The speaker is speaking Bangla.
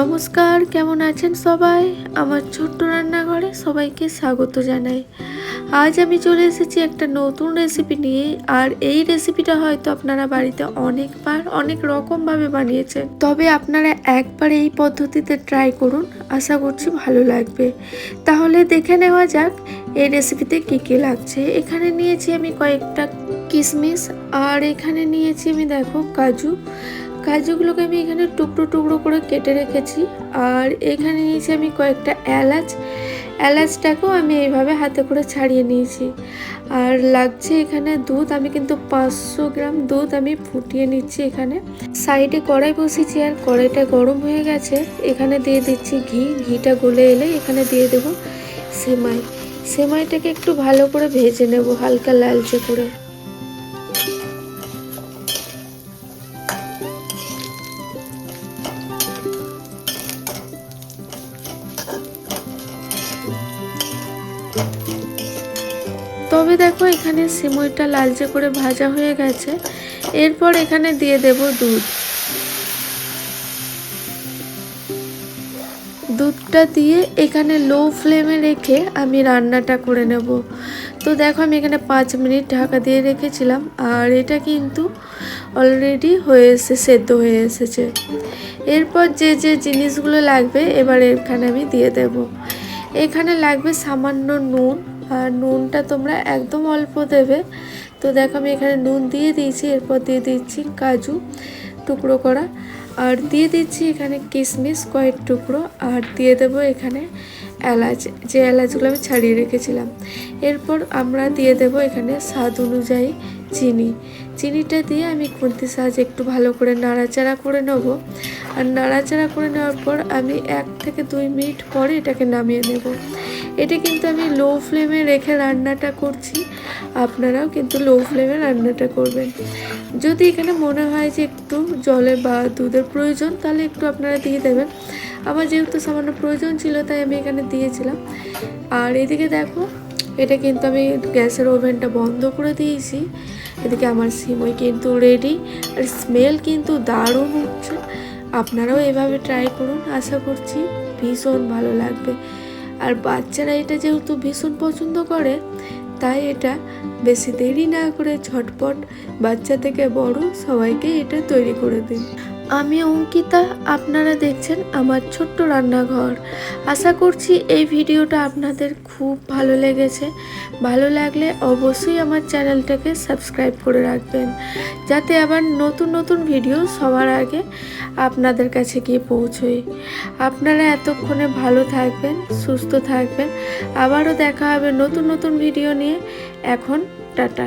নমস্কার, কেমন আছেন সবাই? আমার ছোট্ট রান্নাঘরে সবাইকে স্বাগত জানাই। আজ আমি চলে এসেছি একটা নতুন রেসিপি নিয়ে, আর এই রেসিপিটা হয়তো আপনারা বাড়িতে অনেকবার, অনেক রকমভাবে বানিয়েছেন। তবে আপনারা একবার এই পদ্ধতিতে ট্রাই করুন, আশা করছি ভালো লাগবে। তাহলে দেখে নেওয়া যাক, এই রেসিপিতে কী কী লাগছে। এখানে নিয়েছি আমি কয়েকটা কিশমিশ, আর এখানে নিয়েছি আমি, দেখো, কাজু। কাজুগুলোকে আমি এখানে টুকরো টুকরো করে কেটে রেখেছি। আর এখানে নিয়েছি আমি কয়েকটা এলাচ। এলাচটাকেও আমি এইভাবে হাতে করে ছাড়িয়ে নিয়েছি। আর লাগছে এখানে দুধ। আমি কিন্তু পাঁচশো গ্রাম দুধ আমি ফুটিয়ে নিচ্ছি এখানে। সাইডে কড়াই বসেছি আর কড়াইটা গরম হয়ে গেছে। এখানে দিয়ে দিচ্ছি ঘি। ঘিটা গলে এলে এখানে দিয়ে দেবো সেমাই। সেমাইটাকে একটু ভালো করে ভেজে নেব, হালকা লালচে করে। তবে দেখো, এখানে সিমইটা লালচে করে ভাজা হয়ে গেছে। এরপর এখানে দিয়ে দেব দুধ। দুধটা দিয়ে এখানে লো ফ্লেমে রেখে আমি রান্নাটা করে নেব। তো দেখো, আমি এখানে পাঁচ মিনিট ঢাকা দিয়ে রেখেছিলাম, আর এটা কিন্তু অলরেডি হয়ে এসে, সেদ্ধ হয়ে এসেছে। এরপর যে যে জিনিসগুলো লাগবে, এবার এখানে আমি দিয়ে দেব। এখানে লাগবে সামান্য নুন, আর নুনটা তোমরা একদম অল্প দেবে। তো দেখো আমি এখানে নুন দিয়ে দিয়েছি, এরপর দিয়ে দিচ্ছি কাজু টুকরো করা। আর দিয়ে দিচ্ছি এখানে কিশমিশ কয়েক টুকরো, আর দিয়ে দেবো এখানে এলাচ, যে এলাচগুলো আমি ছাড়িয়ে রেখেছিলাম। এরপর আমরা দিয়ে দেব এখানে স্বাদ অনুযায়ী চিনি। চিনিটা দিয়ে আমি খুন্তির সাহায্যে একটু ভালো করে নাড়াচাড়া করে নেব। আর নাড়াচাড়া করে নেওয়ার পর আমি এক থেকে দুই মিনিট পরে এটাকে নামিয়ে নেব। এটা কিন্তু আমি লো ফ্লেমে রেখে রান্নাটা করছি। আপনারাও কিন্তু লো ফ্লেমে রান্নাটা করবেন। যদি এখানে মনে হয় যে একটু জলে বা দুধের প্রয়োজন, তাহলে একটু আপনারা দিয়ে দেবেন। আমার যেহেতু সামান্য প্রয়োজন ছিল, তাই আমি এখানে দিয়েছিলাম। আর এদিকে দেখো, এটা কিন্তু আমি গ্যাসের ওভেনটা বন্ধ করে দিয়েছি। এদিকে আমার সিমই কিন্তু রেডি আর স্মেল কিন্তু দারুণ হচ্ছে। আপনারাও এভাবে ট্রাই করুন, আশা করছি ভীষণ ভালো লাগবে। আর বাচ্চারা এটা যেহেতু ভীষণ পছন্দ করে, তাই এটা বেশি দেরি না করে ঝটপট বাচ্চা থেকে বড় সবাইকে এটা তৈরি করে দিন। আমি অঙ্কিতা, আপনারা দেখছেন আমার ছোট্ট রান্নাঘর। আশা করছি এই ভিডিওটা আপনাদের খুব ভালো লেগেছে। ভালো লাগলে অবশ্যই আমার চ্যানেলটাকে সাবস্ক্রাইব করে রাখবেন, যাতে আবার নতুন নতুন ভিডিও সবার আগে আপনাদের কাছে গিয়ে পৌঁছোয়। আপনারা এতক্ষণে ভালো থাকবেন, সুস্থ থাকবেন। আবারও দেখা হবে নতুন নতুন ভিডিও নিয়ে। এখন টাটা।